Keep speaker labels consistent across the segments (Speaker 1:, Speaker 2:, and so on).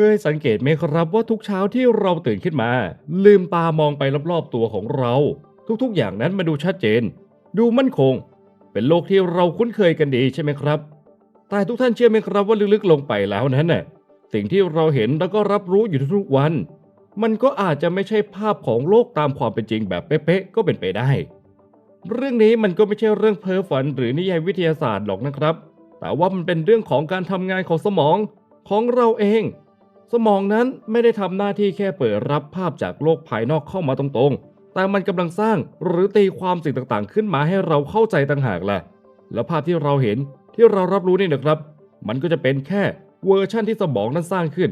Speaker 1: คยสังเกตไหมครับว่าทุกเช้าที่เราตื่นขึ้นมา ลืมตามองไปรอบๆตัวของเรา ทุกๆ อย่างนั้นมาดูชัดเจน ดูมั่นคง เป็นโลกที่เราคุ้นเคยกันดีใช่ไหมครับ แต่ทุกท่านเชื่อไหมครับว่าลึกๆลงไปแล้วนั้นน่ะสิ่งที่เราเห็นแล้วก็รับรู้อยู่ทุกๆวัน มันก็อาจจะไม่ใช่ภาพของโลกตามความเป็นจริงแบบเป๊ะๆก็เป็นไปได้ เรื่องนี้มันก็ไม่ใช่เรื่องเพ้อฝันหรือนิยายวิทยาศาสตร์หรอกนะครับ แต่ว่ามันเป็นเรื่องของการทำงานของสมองของเราเอง สมองนั้นไม่ได้ทำหน้าที่แค่เปิดรับภาพจากโลกภายนอกเข้ามาตรงๆ แต่มันกำลังสร้างหรือตีความสิ่งต่างๆ ขึ้นมาให้เราเข้าใจต่างหากล่ะแล้วภาพที่เราเห็นที่เรารับรู้นี่นะครับ มันก็จะเป็นแค่เวอร์ชั่นที่สมองนั้นสร้างขึ้น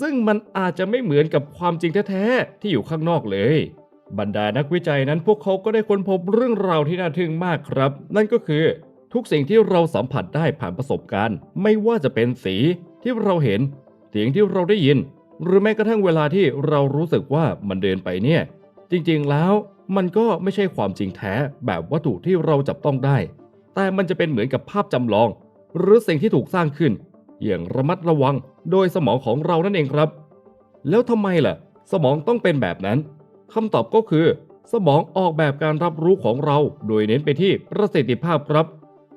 Speaker 1: ซึ่งมันอาจจะไม่เหมือนกับความจริงแท้ๆที่อยู่ข้างนอกเลย บรรดานักวิจัยนั้นพวกเขาก็ได้ค้นพบเรื่องราวที่น่าทึ่งมากครับ นั่นก็คือทุกสิ่งที่เราสัมผัสได้ผ่านประสบการณ์ ไม่ว่าจะเป็นสีที่เราเห็น เสียงที่เราได้ยิน หรือแม้กระทั่งเวลาที่เรารู้สึกว่ามันเดินไปเนี่ย จริงๆแล้วมันก็ไม่ใช่ความจริงแท้แบบวัตถุที่เราจับต้องได้ แต่มันจะเป็นเหมือนกับภาพจำลอง หรือสิ่งที่ถูกสร้างขึ้น อย่างระมัดระวังโดยสมองของเรานั่นเองครับ แล้วทำไมล่ะ สมองต้องเป็นแบบนั้นคำตอบก็คือ สมองออกแบบการรับรู้ของเรา โดยเน้นไปที่ประสิทธิภาพครับ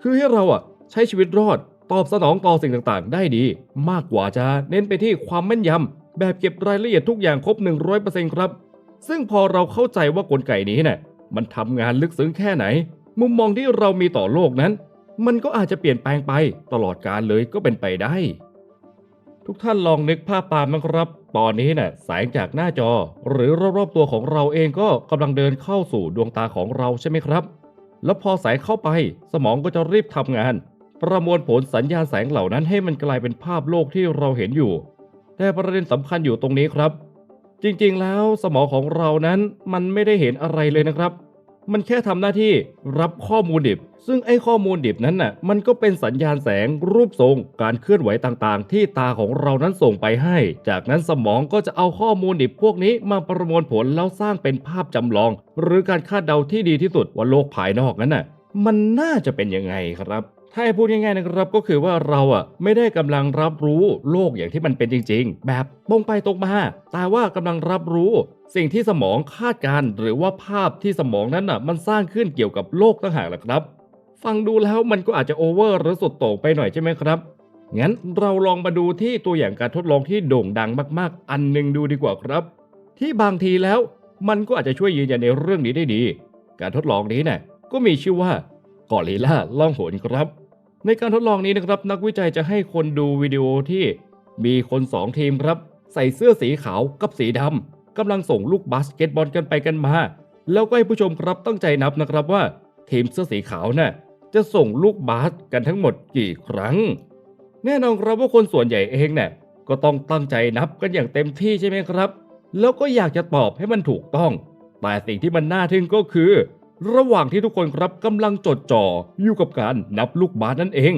Speaker 1: คือให้เราอะใช้ชีวิตรอด ตอบสนองต่อสิ่งต่างๆ ได้ดี มากกว่าจะเน้นไปที่ความแม่นยำแบบเก็บรายละเอียดทุกอย่างครบ 100%ครับ ซึ่งพอเราเข้าใจว่ากลไกนี้เนี่ยมันทำงานลึกซึ้งแค่ไหน มุมมองที่เรามีต่อโลกนั้น มันก็อาจจะเปลี่ยนแปลงไปตลอดกาลเลยก็เป็นไปได้ ทุกท่านลองนึกภาพตามนะครับ ตอนนี้น่ะแสงจากหน้าจอ หรือรอบๆตัวของเราเองก็กำลังเดินเข้าสู่ดวงตาของเราใช่ไหมครับ แล้วพอแสงเข้าไปสมองก็จะรีบทำงาน ประมวลผลสัญญาณแสงเหล่านั้นให้มันกลายเป็นภาพโลกที่เราเห็นอยู่ แต่ประเด็นสำคัญอยู่ตรงนี้ครับ จริงๆ แล้วสมองของเรานั้นมันไม่ได้เห็นอะไรเลยนะครับ มันแค่ทำหน้าที่รับข้อมูลดิบ ซึ่งไอ้ข้อมูลดิบนั้นน่ะ มันก็เป็นสัญญาณแสงรูปทรง การเคลื่อนไหวต่างๆ ที่ตาของเรานั้นส่งไปให้ จากนั้นสมองก็จะเอาข้อมูลดิบพวกนี้มาประมวลผลแล้วสร้างเป็นภาพจำลอง หรือการคาดเดาที่ดีที่สุดว่าโลกภายนอกนั้นน่ะ มันน่าจะเป็นยังไงครับ ถ้าให้พูดง่ายๆนะครับก็คือว่าเราอะไม่ได้กำลังรับรู้โลกอย่างที่มันเป็นจริง ๆ แบบตรงไปตรงมาแต่ว่ากำลังรับรู้สิ่งที่สมองคาดการณ์หรือว่าภาพที่สมองนั้นอะมันสร้างขึ้นเกี่ยวกับโลกต่างหากแหละครับ ฟังดูแล้วมันก็อาจจะโอเวอร์หรือสุดโต่งไปหน่อยใช่ไหมครับงั้นเราลองมาดูที่ตัวอย่างการทดลองที่โด่งดังมากๆ อันหนึงดูดีกว่าครับ ที่บางทีแล้วมันก็อาจจะช่วยยืนยันในเรื่องนี้ได้ดี การทดลองนี้เนี่ยก็มีชื่อว่า กอริล่าล่องหนครับ ในการทดลองนี้นะครับนักวิจัยจะให้คนดูวิดีโอที่มีคนสองทีมครับ ใส่เสื้อสีขาวกับสีดำกำลังส่งลูกบาสเกตบอลกันไปกันมา แล้วก็ให้ผู้ชมครับตั้งใจนับนะครับว่า ทีมเสื้อสีขาวน่ะจะส่งลูกบาสกันทั้งหมดกี่ครั้ง แน่นอนครับว่าคนส่วนใหญ่เองเนี่ยก็ต้องตั้งใจนับกันอย่างเต็มที่ใช่ไหมครับ แล้วก็อยากจะตอบให้มันถูกต้อง แต่สิ่งที่มันน่าทึ่งก็คือ ระหว่างที่ทุกคนครับกำลังจดจ่ออยู่กับการนับลูกบาสนั่นเอง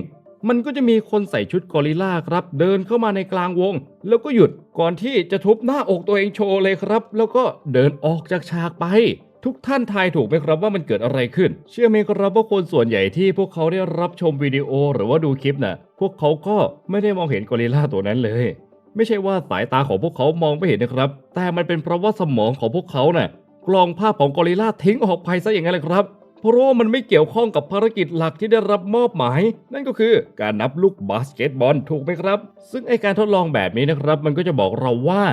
Speaker 1: มันก็จะมีคนใส่ชุดกอริลลาครับ เดินเข้ามาในกลางวง แล้วก็หยุดก่อนที่จะทุบหน้าอกตัวเองโชว์เลยครับ แล้วก็เดินออกจากฉากไป ทุกท่านทายถูกไหมครับว่ามันเกิดอะไรขึ้น เชื่อไหมครับว่าคนส่วนใหญ่ที่พวกเขาได้รับชมวิดีโอหรือว่าดูคลิปน่ะ พวกเขาก็ไม่ได้มองเห็นกอริลลาตัวนั้นเลย ไม่ใช่ว่าสายตาของพวกเขามองไม่เห็นนะครับ แต่มันเป็นเพราะว่าสมองของพวกเขาน่ะ กรองภาพของกอริลลาทิ้งออกไปซะอย่างนั้นเลยครับเพราะว่ามันไม่เกี่ยวข้องกับภารกิจหลักที่ได้รับมอบหมาย นั่นก็คือการนับลูกบาสเกตบอลถูกไหมครับ ซึ่งไอการทดลองแบบนี้นะครับ มันก็จะบอกเราว่า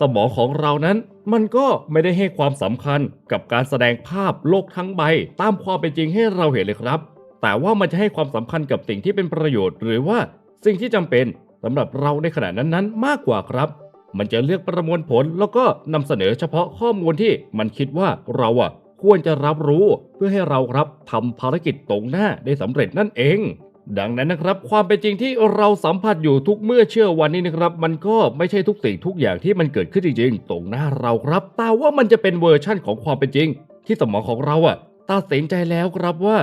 Speaker 1: สมองของเรานั้น มันก็ไม่ได้ให้ความสำคัญกับการแสดงภาพโลกทั้งใบ ตามความเป็นจริงให้เราเห็นเลยครับ แต่ว่ามันจะให้ความสำคัญกับสิ่งที่เป็นประโยชน์ หรือว่าสิ่งที่จำเป็นสำหรับเราในขณะนั้นๆ มากกว่าครับ มันจะเลือกประมวลผลแล้วก็นำเสนอเฉพาะข้อมูลที่มันคิดว่าเราอะควรจะรับรู้เพื่อให้เราครับทำภารกิจตรงหน้าได้สำเร็จนั่นเอง ดังนั้นนะครับ ความเป็นจริงที่เราสัมผัสอยู่ทุกเมื่อเชื่อวันนี้นะครับ มันก็ไม่ใช่ทุกสิ่งทุกอย่างที่มันเกิดขึ้นจริงๆ ตรงหน้าเราครับ แต่ว่ามันจะเป็นเวอร์ชั่นของความเป็นจริง ที่สมองของเราอะตัดสินใจแล้วครับว่า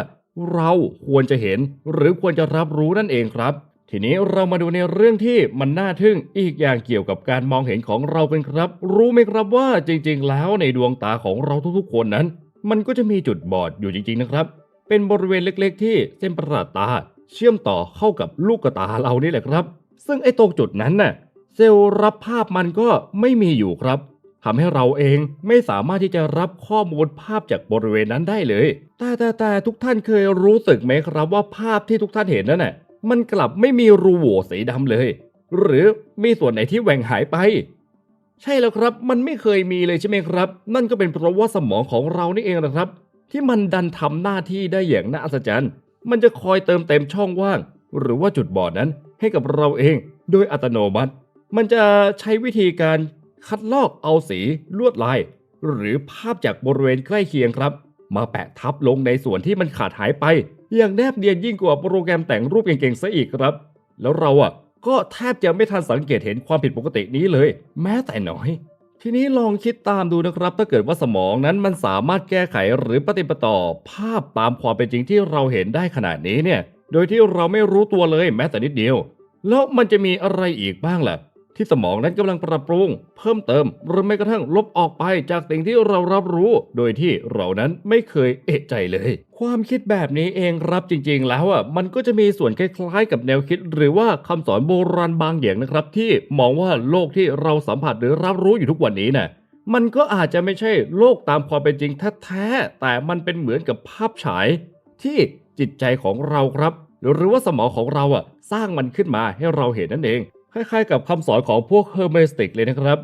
Speaker 1: เราควรจะเห็นหรือควรจะรับรู้นั่นเองครับ ทีนี้เรามาดูในเรื่องที่มันน่าทึ่งอีกอย่างเกี่ยวกับการมองเห็นของเราเป็นครับ รู้ไหมครับว่าจริงๆ แล้วในดวงตาของเราทุกๆคนนั้น มันก็จะมีจุดบอดอยู่จริงๆนะครับ เป็นบริเวณเล็กๆ ที่เส้นประสาทตา เชื่อมต่อเข้ากับลูกกตาเรานี่แหละครับ ซึ่งไอ้ตรงจุดนั้นน่ะเซลล์รับภาพมันก็ไม่มีอยู่ครับทำให้เราเองไม่สามารถที่จะรับข้อมูลภาพจากบริเวณนั้นได้เลย แต่แต่แต่ทุกท่านเคยรู้สึกไหมครับว่าภาพที่ทุกท่านเห็นนั่นน่ะ มันกลับไม่มีรูโหว่สีดำเลย หรือมีส่วนไหนที่แหว่งหายไป ใช่แล้วครับ มันไม่เคยมีเลยใช่ไหมครับ นั่นก็เป็นเพราะว่าสมองของเรานี่เองนะครับ ที่มันดันทำหน้าที่ได้อย่างน่าอัศจรรย์ มันจะคอยเติมเต็มช่องว่าง หรือว่าจุดบอดนั้นให้กับเราเอง โดยอัตโนมัติ มันจะใช้วิธีการคัดลอกเอาสีลวดลาย หรือภาพจากบริเวณใกล้เคียงครับ มาแปะทับลงในส่วนที่มันขาดหายไป ย่างแนบเนียนยิ่งกว่าโปรแกรมแต่งรูปเก่งๆซะอีกครับ แล้วเราอะก็แทบจะไม่ทันสังเกตเห็นความผิดปกตินี้เลย แม้แต่น้อย ทีนี้ลองคิดตามดูนะครับ ถ้าเกิดว่าสมองนั้นมันสามารถแก้ไขหรือปฏิปต่อภาพตามความเป็นจริงที่เราเห็นได้ขนาดนี้เนี่ย โดยที่เราไม่รู้ตัวเลยแม้แต่นิดเดียว แล้วมันจะมีอะไรอีกบ้างล่ะ ที่สมองนั้นกำลังปรับปรุง เพิ่มเติมหรือแม้กระทั่งลบออกไปจากสิ่งที่เรารับรู้ โดยที่เรานั้นไม่เคยเอะใจเลย ความคิดแบบนี้เองครับจริง ๆ แล้วอะมันก็จะมีส่วนคล้ายๆ กับแนวคิด หรือว่าคำสอนโบราณบางอย่างนะครับ ที่มองว่าโลกที่เราสัมผัสหรือรับรู้อยู่ทุกวันนี้น่ะมันก็อาจจะไม่ใช่โลกตามความเป็นจริงแท้ๆแต่มันเป็นเหมือนกับภาพฉาย ที่จิตใจของเราครับ หรือว่าสมองของเราอะสร้างมันขึ้นมาให้เราเห็นนั่นเอง คล้ายๆ กับคำสอนของพวกเฮอร์เมสติกเลยนะครับ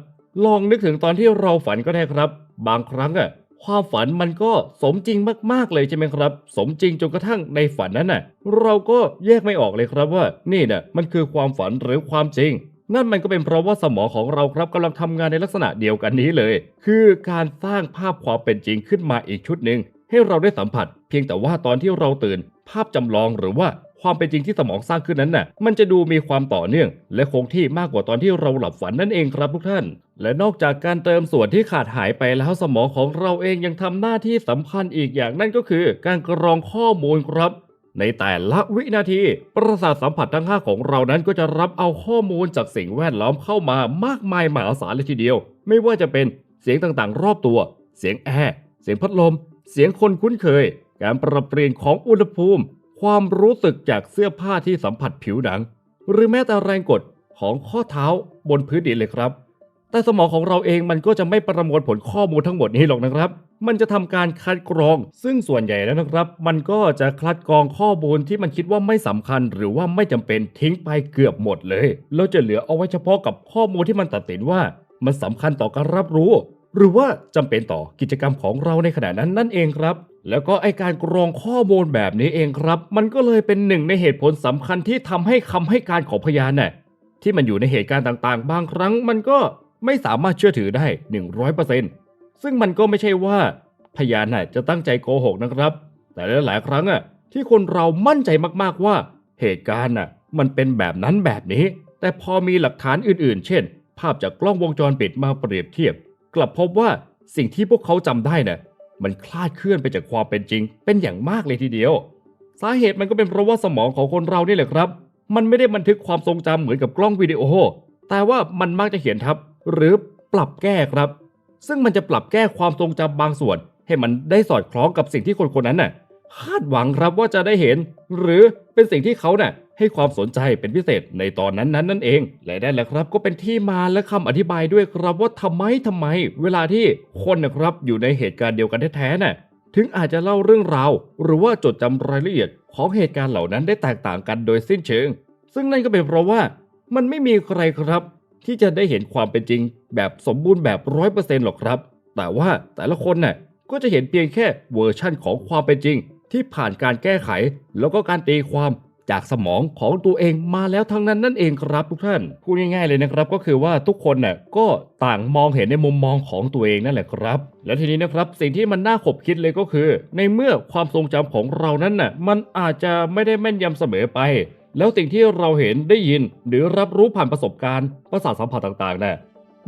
Speaker 1: ลองนึกถึงตอนที่เราฝันก็ได้ครับ บางครั้งอะความฝันมันก็สมจริงมากๆเลยใช่ไหมครับ สมจริงจนกระทั่งในฝันนั้นน่ะ เราก็แยกไม่ออกเลยครับว่า นี่น่ะมันคือความฝันหรือความจริง นั่นมันก็เป็นเพราะว่าสมองของเราครับกำลังทำงานในลักษณะเดียวกันนี้เลย คือการสร้างภาพความเป็นจริงขึ้นมาอีกชุดหนึ่งให้เราได้สัมผัส เพียงแต่ว่าตอนที่เราตื่น ภาพจำลองหรือว่า ความเป็นจริงที่สมองสร้างขึ้นนั้นน่ะ มันจะดูมีความต่อเนื่อง และคงที่มากกว่าตอนที่เราหลับฝันนั่นเองครับทุกท่าน และนอกจากการเติมส่วนที่ขาดหายไปแล้วสมองของเราเองยังทำหน้าที่สำคัญอีกอย่างนั่นก็คือ การกรองข้อมูลครับในแต่ละวินาที ประสาทสัมผัสทั้ง 5 ของเรานั้นก็จะรับเอาข้อมูลจากสิ่งแวดล้อมเข้ามามากมายมหาศาลเลยทีเดียว ไม่ว่าจะเป็นเสียงต่างๆ รอบตัว เสียงแอร์ เสียงพัดลม เสียงคนคุ้นเคย การปรับเปลี่ยนของอุณหภูมิ ความรู้สึกจากเสื้อผ้าที่สัมผัสผิวหนัง หรือแม้แต่แรงกดของข้อเท้าบนพื้นดินเลยครับ แต่สมองของเราเองมันก็จะไม่ประมวลผลข้อมูลทั้งหมดนี้หรอกนะครับ มันจะทำการคัดกรอง ซึ่งส่วนใหญ่แล้วนะครับ มันก็จะคัดกรองข้อมูลที่มันคิดว่าไม่สำคัญ หรือว่าไม่จำเป็นทิ้งไปเกือบหมดเลย แล้วจะเหลือเอาไว้เฉพาะกับข้อมูลที่มันตัดสินว่า มันสำคัญต่อการรับรู้ หรือว่าจำเป็นต่อกิจกรรมของเราในขณะนั้นนั่นเองครับ แล้วก็ไอการกรองข้อมูลแบบนี้เองครับ มันก็เลยเป็นหนึ่งในเหตุผลสำคัญที่ทำให้คำให้การของพยานน่ะที่มันอยู่ในเหตุการณ์ต่างๆ บางครั้งมันก็ไม่สามารถเชื่อถือได้ 100%ซึ่งมันก็ไม่ใช่ว่าพยานน่ะจะตั้งใจโกหกนะครับ แต่หลายๆครั้งอะที่คนเรามั่นใจมากๆว่าเหตุการณ์น่ะมันเป็นแบบนั้นแบบนี้ แต่พอมีหลักฐานอื่นๆ เช่น ภาพจากกล้องวงจรปิดมาเปรียบเทียบ กลับพบว่าสิ่งที่พวกเขาจำได้น่ะมันคลาดเคลื่อนไปจากความเป็นจริง เป็นอย่างมากเลยทีเดียว สาเหตุมันก็เป็นเพราะว่าสมองของคนเรานี่แหละครับ มันไม่ได้บันทึกความทรงจำเหมือนกับกล้องวิดีโอ แต่ว่ามันมักจะเขียนทับ หรือปรับแก้ครับ ซึ่งมันจะปรับแก้ความทรงจำบางส่วน ให้มันได้สอดคล้องกับสิ่งที่คนคนนั้นน่ะคาดหวังครับว่าจะได้เห็น หรือ เป็นสิ่งที่เขาเน่ะให้ความสนใจเป็นพิเศษในตอนนั้นนั้นนั่นเอง และได้แหละครับก็เป็นที่มาและคำอธิบายด้วยครับว่าทำไมทำไม เวลาที่คนนะครับอยู่ในเหตุการณ์เดียวกันแท้ๆน่ะถึงอาจจะเล่าเรื่องราว หรือว่าจดจำรายละเอียดของเหตุการณ์เหล่านั้นได้แตกต่างกันโดยสิ้นเชิง ซึ่งนั่นก็เป็นเพราะว่ามันไม่มีใครครับ ที่จะได้เห็นความเป็นจริง แบบสมบูรณ์แบบร้อยเปอร์เซ็นต์หรอกครับ แต่ว่าแต่ละคนน่ะก็จะเห็นเพียงแค่เวอร์ชั่นของความเป็นจริง ที่ผ่านการแก้ไขแล้วก็การตีความจากสมองของตัวเองมาแล้วทั้งนั้นนั่นเองครับทุกท่านพูดง่ายๆเลยนะครับ ก็คือว่าทุกคนน่ะก็ต่างมองเห็นในมุมมองของตัวเองนั่นแหละครับ และทีนี้นะครับสิ่งที่มันน่าขบคิดเลยก็คือ ในเมื่อความทรงจำของเรานั้นน่ะมันอาจจะไม่ได้แม่นยำเสมอไป แล้วสิ่งที่เราเห็นได้ยิน หรือรับรู้ผ่านประสบการณ์ประสาทสัมผัสต่างๆน่ะ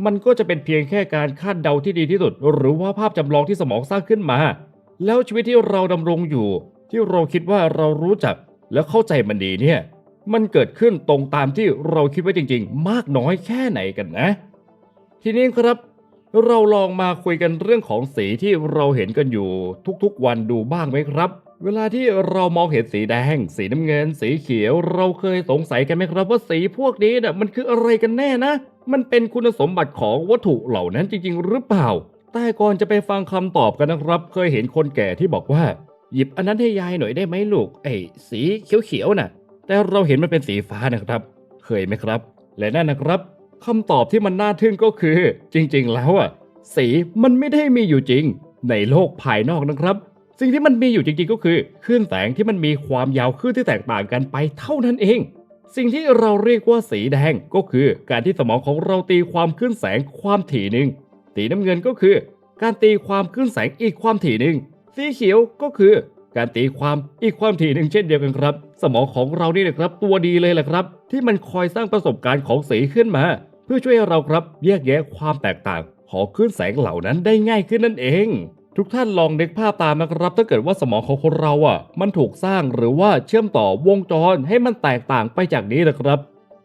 Speaker 1: มันก็จะเป็นเพียงแค่การคาดเดาที่ดีที่สุด หรือว่าภาพจำลองที่สมองสร้างขึ้นมา แล้วชีวิตที่เราดำรงอยู่ ที่เราคิดว่าเรารู้จักแล้วเข้าใจมันดีเนี่ย มันเกิดขึ้นตรงตามที่เราคิดไว้จริง ๆ มากน้อยแค่ไหนกันนะ ทีนี้ครับ เราลองมาคุยกันเรื่องของสีที่เราเห็นกันอยู่ทุกๆวันดูบ้างไหมครับ เวลาที่เรามองเห็นสีแดง สีน้ำเงิน สีเขียว เราเคยสงสัยกันไหมครับ ว่าสีพวกนี้น่ะมันคืออะไรกันแน่นะ มันเป็นคุณสมบัติของวัตถุเหล่านั้นจริง ๆ หรือเปล่า แต่ก่อนจะไปฟังคำตอบกันนะครับ เคยเห็นคนแก่ที่บอกว่า หยิบอันนั้นให้ยายหน่อยได้ไหมลูก ไอ้สีเขียวๆน่ะ แต่เราเห็นมันเป็นสีฟ้านะครับ เคยไหมครับ และนั่นนะครับคำตอบที่มันน่าทึ่งก็คือ จริงๆ แล้วอะ สีมันไม่ได้มีอยู่จริง ในโลกภายนอกนะครับ สิ่งที่มันมีอยู่จริงๆ ก็คือคลื่นแสงที่มันมีความยาวคลื่นที่แตกต่างกันไปเท่านั้นเองสิ่งที่เราเรียกว่าสีแดงก็คือการที่สมองของเราตีความคลื่นแสงความถี่หนึ่ง สีน้ำเงินก็คือ การตีความคลื่นแสงอีกความถี่หนึ่ง สีเขียวก็คือ การตีความอีกความถี่หนึ่งเช่นเดียวกันครับ สมองของเรานี่นะครับตัวดีเลยแหละครับ ที่มันคอยสร้างประสบการณ์ของสีขึ้นมา เพื่อช่วยเราครับแยกแยะความแตกต่างของคลื่นแสงเหล่านั้นได้ง่ายขึ้นนั่นเองทุกท่านลองนึกภาพตามนะครับ ถ้าเกิดว่าสมองของคนเราอะ มันถูกสร้างหรือว่าเชื่อมต่อวงจรให้มันแตกต่างไปจากนี้นะครับ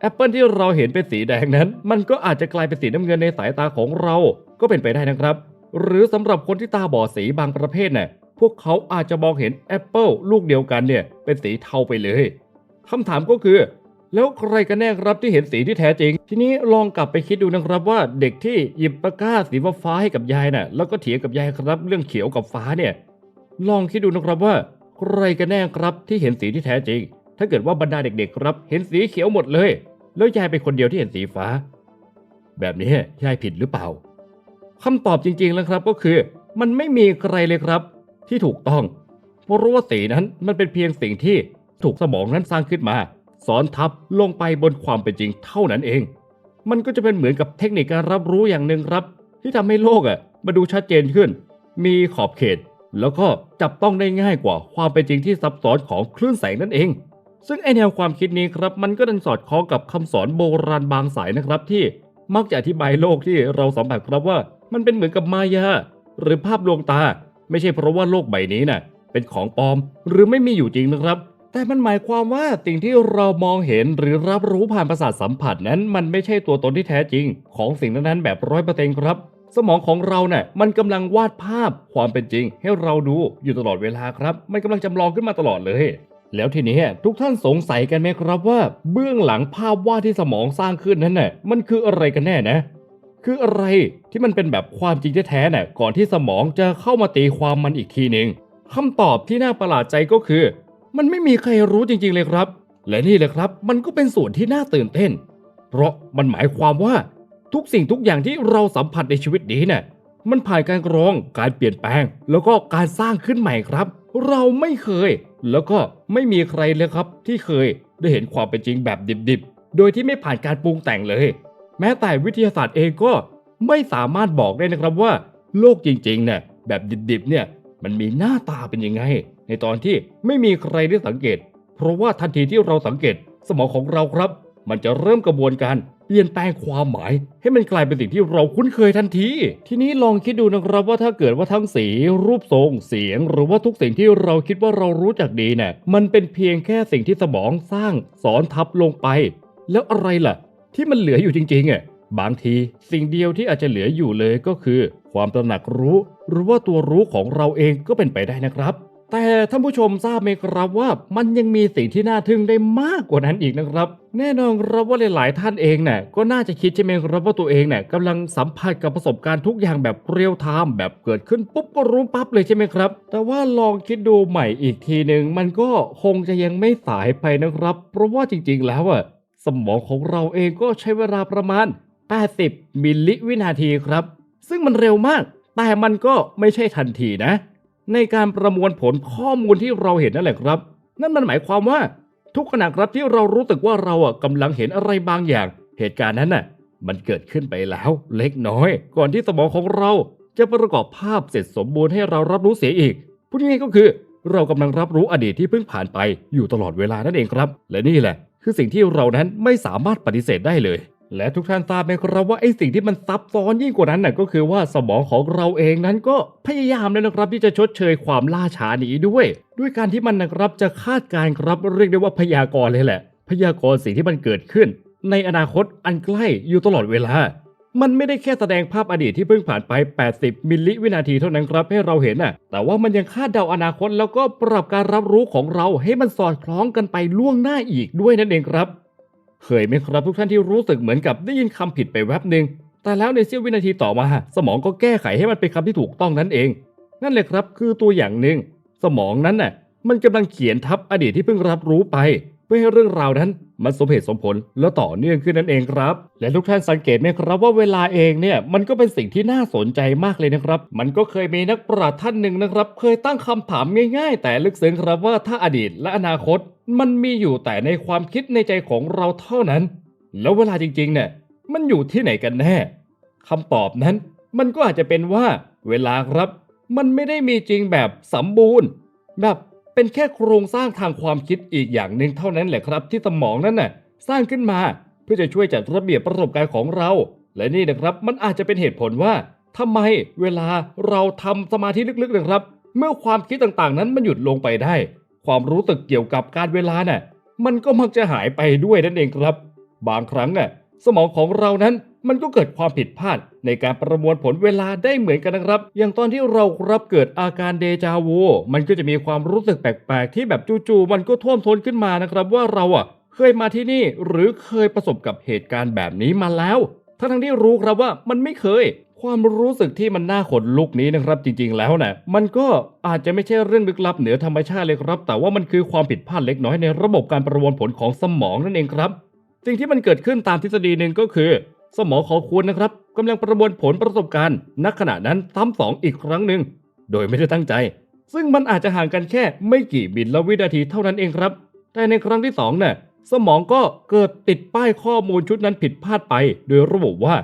Speaker 1: แอปเปิลที่เราเห็นเป็นสีแดงนั้น มันก็อาจจะกลายเป็นสีน้ำเงินในสายตาของเรา ก็เป็นไปได้นะครับ หรือสำหรับคนที่ตาบอดสีบางประเภทเนี่ยพวกเขาอาจจะมองเห็นแอปเปิลลูกเดียวกันเนี่ยเป็นสีเทาไปเลยคำถามก็คือ แล้วใครกันแน่ครับที่เห็นสีที่แท้จริง ทีนี้ลองกลับไปคิดดูนะครับว่าเด็กที่หยิบตะกร้าสีฟ้าให้กับยายน่ะแล้วก็เถียงกับยายครับเรื่องเขียวกับฟ้าเนี่ย ลองคิดดูนะครับว่า ใครกันแน่ครับที่เห็นสีที่แท้จริง ถ้าเกิดว่าบรรดาเด็กๆครับ เห็นสีเขียวหมดเลย แล้วยายเป็นคนเดียวที่เห็นสีฟ้า แบบนี้ยายผิดหรือเปล่าคำตอบจริงๆแล้วครับก็คือ มันไม่มีใครเลยครับ ที่ถูกต้อง เพราะรู้ว่าสีนั้นมันเป็นเพียงสิ่งที่ถูกสมองนั้นสร้างขึ้นมาสอนทับลงไปบนความเป็นจริงเท่านั้นเอง มันก็จะเป็นเหมือนกับเทคนิคการรับรู้อย่างหนึ่งครับ ที่ทำให้โลกอะมาดูชัดเจนขึ้น มีขอบเขต แล้วก็จับต้องได้ง่ายกว่าความเป็นจริงที่ซับซ้อนของคลื่นแสงนั่นเอง ซึ่งไอแนวความคิดนี้ครับมันก็ดันสอดคล้องกับคำสอนโบราณบางสายนะครับที่มักจะอธิบายโลกที่เราสัมผัสครับว่า มันเป็นเหมือนกับมายาหรือภาพลวงตา ไม่ใช่เพราะว่าโลกใบนี้น่ะเป็นของปลอมหรือไม่มีอยู่จริงนะครับ แต่มันหมายความว่าสิ่งที่เรามองเห็นหรือรับรู้ผ่านประสาทสัมผัสนั้น มันไม่ใช่ตัวตนที่แท้จริง ของสิ่งนั้นๆแบบร้อยเปอร์เซ็นต์ครับ สมองของเราเนี่ยมันกำลังวาดภาพความเป็นจริง ให้เราดูอยู่ตลอดเวลาครับ มันกำลังจำลองขึ้นมาตลอดเลย แล้วทีนี้ทุกท่านสงสัยกันไหมครับว่า เบื้องหลังภาพวาดที่สมองสร้างขึ้นนั้นน่ะมันคืออะไรกันแน่นะ คืออะไรที่มันเป็นแบบความจริงแท้ๆน่ะก่อนที่สมองจะเข้ามาตีความมันอีกทีหนึ่งคำตอบที่น่าประหลาดใจก็คือ มันไม่มีใครรู้จริง ๆ เลยครับ และนี่แหละครับ มันก็เป็นส่วนที่น่าตื่นเต้น เพราะมันหมายความว่าทุกสิ่งทุกอย่างที่เราสัมผัสในชีวิตนี้เนี่ยมันผ่านการกรองการเปลี่ยนแปลง แล้วก็การสร้างขึ้นใหม่ครับ เราไม่เคย แล้วก็ไม่มีใครเลยครับ ที่เคยได้เห็นความเป็นจริงแบบดิบๆ โดยที่ไม่ผ่านการปรุงแต่งเลย แม้แต่วิทยาศาสตร์เองก็ไม่สามารถบอกได้นะครับว่า โลกจริงๆเนี่ยแบบดิบๆเนี่ยมันมีหน้าตาเป็นยังไง ในตอนที่ไม่มีใครได้สังเกต เพราะว่าทันทีที่เราสังเกต สมองของเราครับ มันจะเริ่มกระบวนการ เปลี่ยนแปลงความหมาย ให้มันกลายเป็นสิ่งที่เราคุ้นเคยทันที ทีนี้ลองคิดดูนะครับว่าถ้าเกิดว่าทั้งสี รูปทรง เสียง หรือว่าทุกสิ่งที่เราคิดว่าเรารู้จักดีเนี่ยมันเป็นเพียงแค่สิ่งที่สมองสร้างสอนทับลงไป แล้วอะไรล่ะ ที่มันเหลืออยู่จริงๆอะบางทีสิ่งเดียวที่อาจจะเหลืออยู่เลยก็คือ ความตระหนักรู้ หรือว่าตัวรู้ของเราเองก็เป็นไปได้นะครับ แต่ท่านผู้ชมทราบไหมครับว่ามันยังมีสิ่งที่น่าทึ่งได้มากกว่านั้นอีกนะครับ แน่นอนครับว่าหลาย ๆ ท่านเองเนี่ยก็น่าจะคิดใช่ไหมครับว่าตัวเองเนี่ยกำลังสัมผัสกับประสบการณ์ทุกอย่างแบบเรียลไทม์แบบเกิดขึ้นปุ๊บก็รู้ปั๊บเลยใช่ไหมครับ แต่ว่าลองคิดดูใหม่อีกทีหนึ่งมันก็คงจะยังไม่สายไปนะครับ เพราะว่าจริง ๆ แล้วอะสมองของเราเองก็ใช้เวลาประมาณ 80 มิลลิวินาทีครับ ซึ่งมันเร็วมาก แต่มันก็ไม่ใช่ทันทีนะ ในการประมวลผลข้อมูลที่เราเห็นนั่นแหละครับ นั่นมันหมายความว่า ทุกขณะครับที่เรารู้สึกว่าเราอะกำลังเห็นอะไรบางอย่าง เหตุการณ์นั้นน่ะ มันเกิดขึ้นไปแล้วเล็กน้อย ก่อนที่สมองของเราจะประกอบภาพเสร็จสมบูรณ์ให้เรารับรู้เสียอีกพูดง่ายๆก็คือ เรากำลังรับรู้อดีตที่เพิ่งผ่านไปอยู่ตลอดเวลานั่นเองครับ และนี่แหละ คือสิ่งที่เรานั้นไม่สามารถปฏิเสธได้เลย และทุกท่านทราบไหมครับว่าไอ้สิ่งที่มันซับซ้อนยิ่งกว่านั้นน่ะก็คือว่าสมองของเราเองนั้นก็พยายามแล้วนะครับที่จะชดเชยความล่าช้านี้ด้วย ด้วยการที่มันนะครับจะคาดการณ์ครับเรียกได้ว่าพยากรณ์เลยแหละ พยากรณ์สิ่งที่มันเกิดขึ้น ในอนาคตอันใกล้อยู่ตลอดเวลา มันไม่ได้แค่แสดงภาพอดีตที่เพิ่งผ่านไป 80 มิลลิวินาทีเท่านั้นครับให้เราเห็นน่ะ แต่ว่ามันยังคาดเดาอนาคตแล้วก็ปรับการรับรู้ของเราให้มันสอดคล้องกันไปล่วงหน้าอีกด้วยนั่นเองครับ เคยไหมครับทุกท่านที่รู้สึกเหมือนกับได้ยินคำผิดไปแวบหนึ่งแต่แล้วในเสี้ยววินาทีต่อมา สมองก็แก้ไขให้มันเป็นคำที่ถูกต้องนั่นเอง นั่นเลยครับคือตัวอย่างหนึ่งสมองนั้นน่ะมันกำลังเขียนทับอดีตที่เพิ่งรับรู้ไป เพื่อให้เรื่องราวนั้นมันสมเหตุสมผลแล้วต่อเนื่องขึ้นนั่นเองครับ และทุกท่านสังเกตไหมครับว่าเวลาเองเนี่ยมันก็เป็นสิ่งที่น่าสนใจมากเลยนะครับ มันก็เคยมีนักปราชญ์ท่านหนึ่งนะครับ เคยตั้งคำถามง่าย ๆ แต่ลึกซึ้งครับว่าถ้าอดีตและอนาคต มันมีอยู่แต่ในความคิดในใจของเราเท่านั้น แล้วเวลาจริงๆเนี่ยมันอยู่ที่ไหนกันแน่คำตอบนั้น มันก็อาจจะเป็นว่าเวลาครับ มันไม่ได้มีจริงแบบสมบูรณ์ แบบ เป็นแค่โครงสร้างทางความคิดอีกอย่างหนึ่งเท่านั้นแหละครับ ที่สมองนั้นน่ะสร้างขึ้นมาเพื่อจะช่วยจัดระเบียบประสบการณ์ของเรา และนี่นะครับมันอาจจะเป็นเหตุผลว่าทำไมเวลาเราทำสมาธิลึกๆนะครับ เมื่อความคิดต่างๆ นั้นมันหยุดลงไปได้ ความรู้สึกเกี่ยวกับการเวลาน่ะมันก็มักจะหายไปด้วยนั่นเองครับ บางครั้งน่ะสมองของเรานั้น มันก็เกิดความผิดพลาดในการประมวลผลเวลาได้เหมือนกันนะครับ อย่างตอนที่เรารับเกิดอาการเดจาวูมันก็จะมีความรู้สึกแปลกๆ ที่แบบจู่ๆมันก็ท่วมท้นขึ้นมานะครับว่าเราอะเคยมาที่นี่หรือเคยประสบกับเหตุการณ์แบบนี้มาแล้วทั้งทั้งที่รู้ครับว่ามันไม่เคย ความรู้สึกที่มันน่าขนลุกนี้นะครับจริงๆแล้วนะมันก็อาจจะไม่ใช่เรื่องลึกลับเหนือธรรมชาติเลยครับ แต่ว่ามันคือความผิดพลาดเล็กน้อยในระบบการประมวลผลของสมองนั่นเองครับสิ่งที่มันเกิดขึ้นตามทฤษฎีหนึ่งก็คือ สมองของคุณนะครับกำลังประมวลผลประสบการณ์ณขณะนั้นซ้ำสองอีกครั้งหนึ่ง โดยไม่ได้ตั้งใจ ซึ่งมันอาจจะห่างกันแค่ไม่กี่บินละวินาทีเท่านั้นเองครับ แต่ในครั้งที่สองเนี่ยสมองก็เกิดติดป้ายข้อมูลชุดนั้นผิดพลาดไป โดยระบุว่า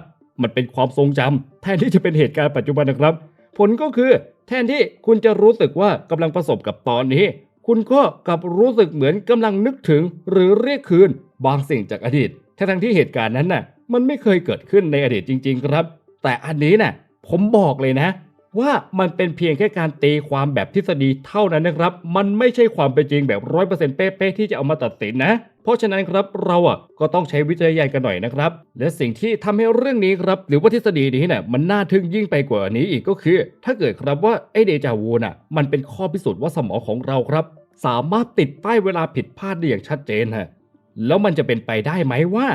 Speaker 1: มันเป็นความทรงจำแทนที่จะเป็นเหตุการณ์ปัจจุบันนะครับ ผลก็คือ แทนที่คุณจะรู้สึกว่ากำลังประสบกับตอนนี้ คุณก็กลับรู้สึกเหมือนกำลังนึกถึง หรือเรียกคืน บางสิ่งจากอดีตทั้งที่เหตุการณ์นั้นน่ะ มันไม่เคยเกิดขึ้นในอดีตจริง ๆ ครับ แต่อันนี้น่ะผมบอกเลยนะ ว่ามันเป็นเพียงแค่การตีความแบบทฤษฎีเท่านั้นนะครับ มันไม่ใช่ความเป็นจริงแบบร้อยเปอร์เซ็นต์เป๊ะๆที่จะเอามาตัดสินนะ เพราะฉะนั้นครับเราอะก็ต้องใช้วิจารณญาณกันหน่อยนะครับ และสิ่งที่ทำให้เรื่องนี้ครับ หรือว่าทฤษฎีนี้น่ะมันน่าทึ่งยิ่งไปกว่านี้อีกก็คือ ถ้าเกิดครับว่าไอเดจาวูน่ะ มันเป็นข้อพิสูจน์ว่าสมองของเราครับ สามารถติดป้ายเวลาผิดพลาดได้อย่างชัดเจนฮะแล้วมันจะเป็นไปได้ไหมว่า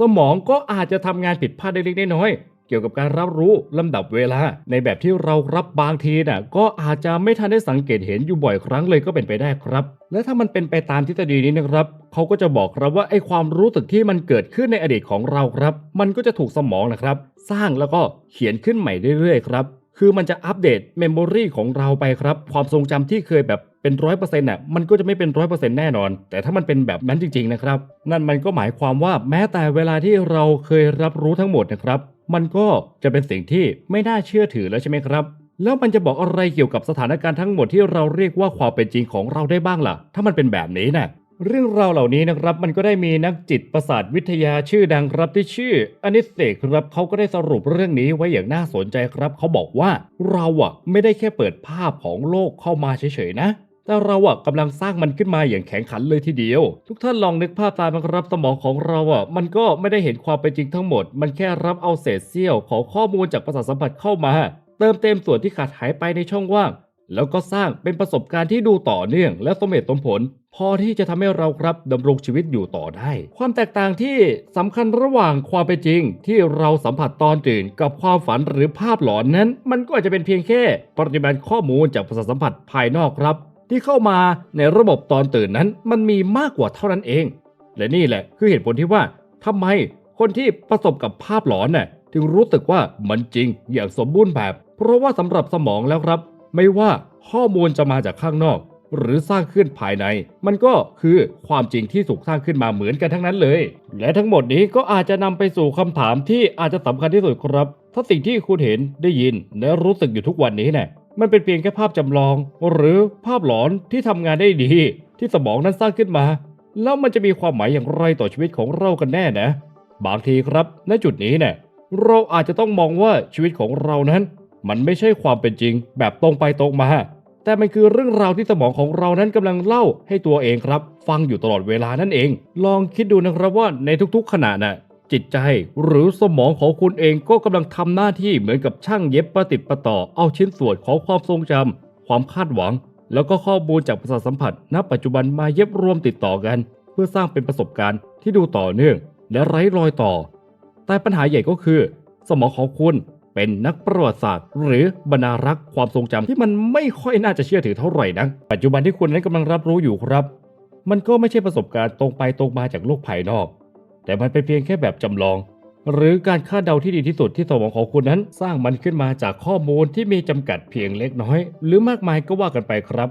Speaker 1: สมองก็อาจจะทำงานผิดพลาดเล็กๆน้อยๆเกี่ยวกับการรับรู้ลำดับเวลา ในแบบที่เรารับบางทีน่ะก็อาจจะไม่ทันได้สังเกตเห็นอยู่บ่อยครั้งเลยก็เป็นไปได้ครับ และถ้ามันเป็นไปตามทฤษฎีนี้นะครับเขาก็จะบอกครับว่าไอ้ความรู้สึกที่มันเกิดขึ้นในอดีตของเราครับ มันก็จะถูกสมองนะครับ สร้างแล้วก็เขียนขึ้นใหม่เรื่อยๆครับ คือมันจะอัปเดตเมมโมรีของเราไปครับ ความทรงจำที่เคยแบบเป็นร้อยเปอร์เซ็นต์น่ะมันก็จะไม่เป็นร้อยเปอร์เซ็นต์แน่นอน แต่ถ้ามันเป็นแบบนั้นจริงๆนะครับ นั่นมันก็หมายความว่าแม้แต่เวลาที่เราเคยรับรู้ทั้งหมดนะครับ มันก็จะเป็นสิ่งที่ไม่น่าเชื่อถือแล้วใช่ไหมครับแล้วมันจะบอกอะไรเกี่ยวกับสถานการณ์ทั้งหมดที่เราเรียกว่าความเป็นจริงของเราได้บ้างล่ะ ถ้ามันเป็นแบบนี้น่ะ เรื่องราวเหล่านี้นะครับมันก็ได้มีนักจิตประสาทวิทยาชื่อดังครับที่ชื่ออนิสเตกครับเขาก็ได้สรุปเรื่องนี้ไว้อย่างน่าสนใจครับ เขาบอกว่าเราอะไม่ได้แค่เปิดภาพของโลกเข้ามาเฉยๆนะ แต่เราอะกำลังสร้างมันขึ้นมาอย่างแข็งขันเลยทีเดียว ทุกท่านลองนึกภาพตามนะครับสมองของเราอะมันก็ไม่ได้เห็นความเป็นจริงทั้งหมด มันแค่รับเอาเศษเสี้ยวของข้อมูลจากประสาทสัมผัสเข้ามา เติมเต็มส่วนที่ขาดหายไปในช่องว่าง แล้วก็สร้างเป็นประสบการณ์ที่ดูต่อเนื่อง และสมเหตุสมผล พอที่จะทำให้เราครับดำรงชีวิตอยู่ต่อได้ ความแตกต่างที่สำคัญระหว่างความเป็นจริง ที่เราสัมผัสตอนตื่น กับความฝันหรือภาพหลอนนั้น มันก็อาจจะเป็นเพียงแค่ปริมาณข้อมูลจากประสาทสัมผัสภายนอกครับ ที่เข้ามาในระบบตอนตื่นนั้น มันมีมากกว่าเท่านั้นเอง และนี่แหละคือเหตุผลที่ว่าทำไมคนที่ประสบกับภาพหลอนน่ะถึงรู้สึกว่ามันจริงอย่างสมบูรณ์แบบ เพราะว่าสำหรับสมองแล้วครับ ไม่ว่าข้อมูลจะมาจากข้างนอก หรือสร้างขึ้นภายใน มันก็คือความจริงที่ถูกสร้างขึ้นมาเหมือนกันทั้งนั้นเลย และทั้งหมดนี้ก็อาจจะนำไปสู่คำถามที่อาจจะสำคัญที่สุดครับ ถ้าสิ่งที่คุณเห็นได้ยินและรู้สึกอยู่ทุกวันนี้เนี่ยมันเป็นเพียงแค่ภาพจำลอง หรือภาพหลอนที่ทำงานได้ดี ที่สมองนั้นสร้างขึ้นมา แล้วมันจะมีความหมายอย่างไรต่อชีวิตของเรากันแน่นะ บางทีครับณจุดนี้เนี่ยเราอาจจะต้องมองว่าชีวิตของเรานั้น มันไม่ใช่ความเป็นจริง แบบตรงไปตรงมา แต่มันคือเรื่องราวที่สมองของเรานั้นกำลังเล่าให้ตัวเองครับ ฟังอยู่ตลอดเวลานั่นเอง ลองคิดดูนะครับว่าในทุกๆขณะน่ะจิตใจหรือสมองของคุณเองก็กำลังทำหน้าที่เหมือนกับช่างเย็บประติดประต่อเอาชิ้นส่วนของความทรงจำความคาดหวัง แล้วก็ข้อมูลจากประสาทสัมผัส ณ ปัจจุบันมาเย็บรวมติดต่อกัน เพื่อสร้างเป็นประสบการณ์ที่ดูต่อเนื่อง และไร้รอยต่อ แต่ปัญหาใหญ่ก็คือ สมองของคุณ เป็นนักประวัติศาสตร์ หรือบรรณารักษ์ความทรงจำที่มันไม่ค่อยน่าจะเชื่อถือเท่าไหร่นะปัจจุบันที่คุณนั้นกำลังรับรู้อยู่ครับ มันก็ไม่ใช่ประสบการณ์ตรงไปตรงมาจากโลกภายนอก แต่มันเป็นเพียงแค่แบบจำลอง หรือการคาดเดาที่ดีที่สุดที่สมองของคุณนั้น สร้างมันขึ้นมาจากข้อมูลที่มีจำกัดเพียงเล็กน้อย หรือมากมายก็ว่ากันไปครับ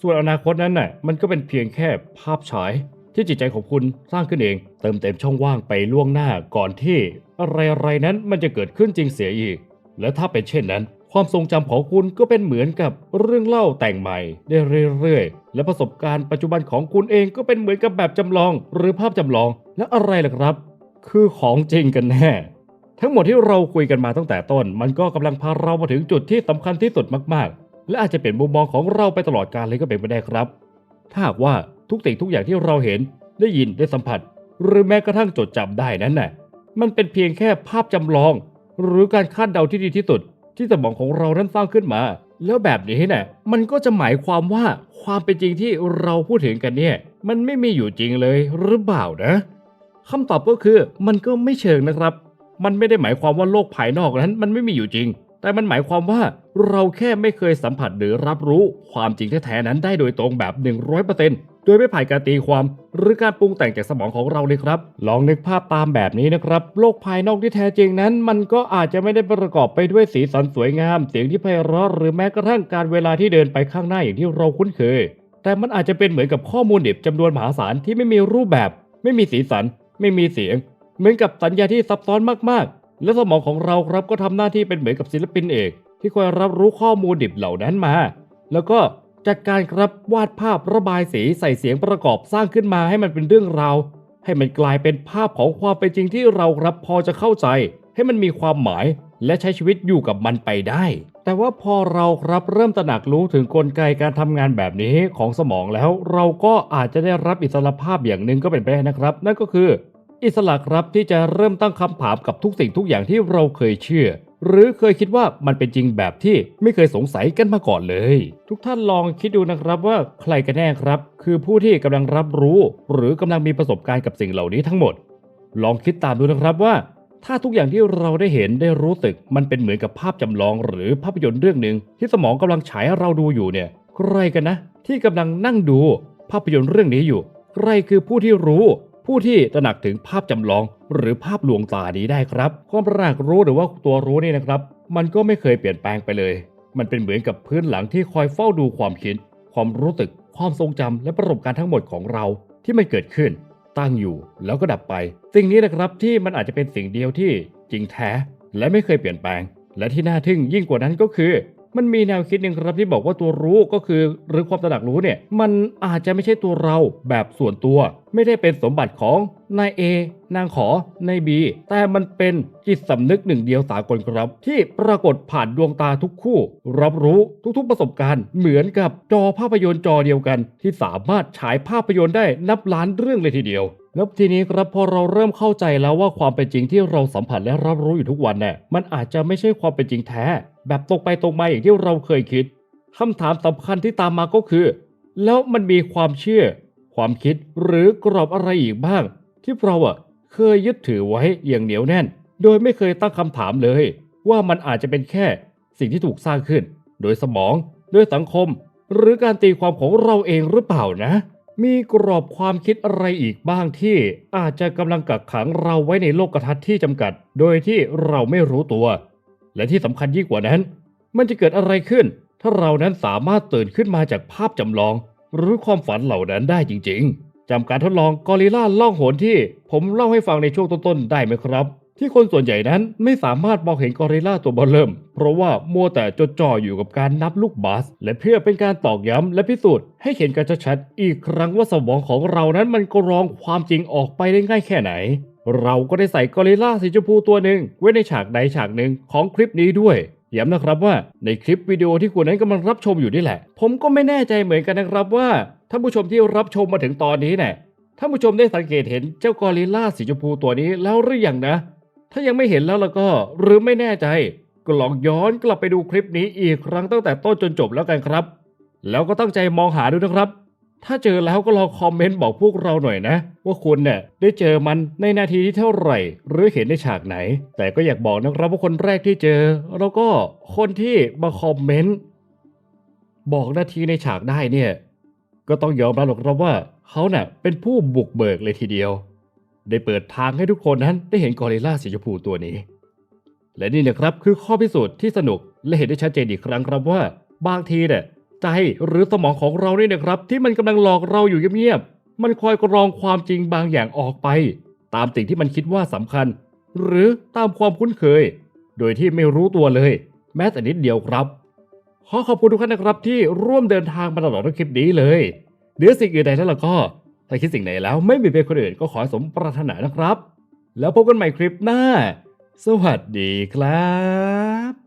Speaker 1: ส่วนอนาคตนั้นน่ะมันก็เป็นเพียงแค่ภาพฉาย ที่จิตใจของคุณสร้างขึ้นเอง เติมเต็มช่องว่างไปล่วงหน้าก่อนที่ อะไรๆนั้นมันจะเกิดขึ้นจริงเสียอีก และถ้าเป็นเช่นนั้น ความทรงจำของคุณก็เป็นเหมือนกับเรื่องเล่าแต่งใหม่ได้เรื่อยๆ และประสบการณ์ปัจจุบันของคุณเองก็เป็นเหมือนกับแบบจำลอง หรือภาพจำลองและอะไรล่ะครับ คือของจริงกันแน่ทั้งหมดที่เราคุยกันมาตั้งแต่ต้น มันก็กำลังพาเรามาถึงจุดที่สำคัญที่สุดมากๆ และอาจจะเป็นมุมมองของเราไปตลอดกาลเลยก็เป็นไปได้ครับ ถ้าหากว่า ทุกสิ่งทุกอย่างที่เราเห็นได้ยินได้สัมผัส หรือแม้กระทั่งจดจำได้นั้นน่ะมันเป็นเพียงแค่ภาพจำลอง หรือการคาดเดาที่ดีที่สุด ที่สมองของเรานั้นสร้างขึ้นมา แล้วแบบนี้นี่ยมันก็จะหมายความว่าความเป็นจริงที่เราพูดถึงกันเนี่ย มันไม่มีอยู่จริงเลยหรือเปล่านะคำตอบก็คือมันก็ไม่เชิงนะครับ มันไม่ได้หมายความว่าโลกภายนอกนั้น มันไม่มีอยู่จริง แต่มันหมายความว่าเราแค่ไม่เคยสัมผัสหรือรับรู้ความจริงแท้ๆนั้นได้โดยตรงแบบ 100%โดยไม่ผ่านการตีความหรือการปรุงแต่งจากสมองของเราเลยครับ ลองนึกภาพตามแบบนี้นะครับ โลกภายนอกที่แท้จริงนั้น มันก็อาจจะไม่ได้ประกอบไปด้วยสีสันสวยงาม เสียงที่ไพเราะหรือแม้กระทั่งการเวลาที่เดินไปข้างหน้าอย่างที่เราคุ้นเคย แต่มันอาจจะเป็นเหมือนกับข้อมูลเดิบจำนวนมหาศาลที่ไม่มีรูปแบบ ไม่มีสีสัน ไม่มีเสียง เหมือนกับสัญญาที่ซับซ้อนมากๆ และสมองของเราครับก็ทำหน้าที่เป็นเหมือนกับศิลปินเอก ที่คอยรับรู้ข้อมูลดิบเหล่านั้นมา แล้วก็จัดการครับวาดภาพระบายสีใส่เสียงประกอบสร้างขึ้นมาให้มันเป็นเรื่องราว ให้มันกลายเป็นภาพของความเป็นจริงที่เราครับพอจะเข้าใจ ให้มันมีความหมาย และใช้ชีวิตอยู่กับมันไปได้ แต่ว่าพอเราครับเริ่มตระหนักรู้ถึงกลไกการทำงานแบบนี้ของสมองแล้ว เราก็อาจจะได้รับอิสรภาพอย่างหนึ่งก็เป็นไปได้นะครับ นั่นก็คือ อิสระครับที่จะเริ่มตั้งคำถามกับทุกสิ่งทุกอย่างที่เราเคยเชื่อ หรือเคยคิดว่ามันเป็นจริงแบบที่ไม่เคยสงสัยกันมาก่อนเลย ทุกท่านลองคิดดูนะครับว่าใครกันแน่ครับ คือผู้ที่กำลังรับรู้ หรือกำลังมีประสบการณ์กับสิ่งเหล่านี้ทั้งหมด ลองคิดตามดูนะครับว่า ถ้าทุกอย่างที่เราได้เห็นได้รู้สึก มันเป็นเหมือนกับภาพจำลอง หรือภาพยนตร์เรื่องหนึ่งที่สมองกำลังฉายเราดูอยู่เนี่ยใครกันนะ ที่กำลังนั่งดู ภาพยนตร์เรื่องนี้อยู่ใครคือผู้ที่รู้ ผู้ที่ตระหนักถึงภาพจำลองหรือภาพลวงตานี้ได้ครับ ความตระหนักรู้หรือว่าตัวรู้นี่นะครับ มันก็ไม่เคยเปลี่ยนแปลงไปเลย มันเป็นเหมือนกับพื้นหลังที่คอยเฝ้าดูความคิด ความรู้สึก ความทรงจำและประสบการณ์ทั้งหมดของเราที่มันเกิดขึ้น ตั้งอยู่แล้วก็ดับไป สิ่งนี้นะครับที่มันอาจจะเป็นสิ่งเดียวที่จริงแท้ และไม่เคยเปลี่ยนแปลง และที่น่าทึ่งยิ่งกว่านั้นก็คือ มันมีแนวคิดหนึ่งครับที่บอกว่าตัวรู้ก็คือหรือความตระหนักรู้เนี่ยมันอาจจะไม่ใช่ตัวเราแบบส่วนตัว ไม่ได้เป็นสมบัติของนายเอนางขอนายบีแต่มันเป็นจิตสำนึกหนึ่งเดียวสากลครับ ที่ปรากฏผ่านดวงตาทุกคู่ รับรู้ทุกๆประสบการณ์ เหมือนกับจอภาพยนตร์จอเดียวกัน ที่สามารถฉายภาพยนตร์ได้นับล้านเรื่องเลยทีเดียว แล้วทีนี้ครับพอเราเริ่มเข้าใจแล้วว่าความเป็นจริงที่เราสัมผัสและรับรู้อยู่ทุกวันเนี่ยมันอาจจะไม่ใช่ความเป็นจริงแท้ แบบตรงไปตรงมาอย่างที่เราเคยคิดคำถามสำคัญที่ตามมาก็คือ แล้วมันมีความเชื่อ ความคิดหรือกรอบอะไรอีกบ้าง ที่เราอะเคยยึดถือไว้อย่างเหนียวแน่น โดยไม่เคยตั้งคำถามเลย ว่ามันอาจจะเป็นแค่สิ่งที่ถูกสร้างขึ้น โดยสมอง โดยสังคม หรือการตีความของเราเองหรือเปล่านะ มีกรอบความคิดอะไรอีกบ้างที่อาจจะกำลังกักขังเราไว้ในโลกทัศน์ที่จำกัด โดยที่เราไม่รู้ตัว และที่สำคัญยิ่งกว่านั้น มันจะเกิดอะไรขึ้น ถ้าเรานั้นสามารถตื่นขึ้นมาจากภาพจำลอง หรือความฝันเหล่านั้นได้จริง ๆจำการทดลองกอริลลาล่องหนที่ ผมเล่าให้ฟังในช่วงต้นๆได้ไหมครับ ที่คนส่วนใหญ่นั้นไม่สามารถมองเห็นกอริลลาตัวเบอเริ่ม เพราะว่ามัวแต่จดจ่ออยู่กับการนับลูกบาส และเพื่อเป็นการตอกย้ำและพิสูจน์ให้เห็นกันชัดๆอีกครั้งว่าสมองของเรานั้นมันก็รองความจริงออกไปได้ง่ายแค่ไหน เราก็ได้ใส่กอริลลาสีชมพูตัวหนึ่งไว้ในฉากใดฉากหนึ่งของคลิปนี้ด้วยย้ำนะครับว่าในคลิปวิดีโอที่คุณนั้นกำลังรับชมอยู่นี่แหละ ผมก็ไม่แน่ใจเหมือนกันนะครับว่าท่านผู้ชมที่รับชมมาถึงตอนนี้เนี่ยท่านผู้ชมได้สังเกตเห็นเจ้ากอริลลาสีชมพูตัวนี้แล้วหรือยังนะ ถ้ายังไม่เห็นแล้วแล้วก็หรือไม่แน่ใจก็ลองย้อนกลับไปดูคลิปนี้อีกครั้งตั้งแต่ต้นจนจบแล้วกันครับ แล้วก็ตั้งใจมองหาดูนะครับ ถ้าเจอแล้วก็ลองคอมเมนต์บอกพวกเราหน่อยนะ ว่าคุณเนี่ยได้เจอมันในนาทีที่เท่าไหร่ หรือเห็นในฉากไหน แต่ก็อยากบอกนะครับว่าคนแรกที่เจอ แล้วก็คนที่มาคอมเมนต์บอกนาทีในฉากได้เนี่ย ก็ต้องยอมรับหรอกครับว่าเขาเน่ะเป็นผู้บุกเบิกเลยทีเดียว ได้เปิดทางให้ทุกคนนั้นได้เห็นกอริลลาสีชมพูตัวนี้ และนี่นะครับคือข้อพิสูจน์ที่สนุกและเห็นได้ชัดเจนอีกครั้งครับว่า บางทีเนี่ยใจหรือสมองของเราเนี่ยนะครับ ที่มันกำลังหลอกเราอยู่เงียบๆมันคอยกรองความจริงบางอย่างออกไป ตามสิ่งที่มันคิดว่าสำคัญ หรือตามความคุ้นเคย โดยที่ไม่รู้ตัวเลย แม้แต่นิดเดียวครับขอขอบคุณทุกท่านนะครับที่ร่วมเดินทางมาตลอดทั้งคลิปนี้เลยเดี๋ยวสิ่งอื่นใดแล้วก็ ถ้าคิดสิ่งไหนแล้วไม่มีเป็นคนอื่นก็ขอสมปรารถนานะครับ แล้วพบกันใหม่คลิปหน้า สวัสดีครับ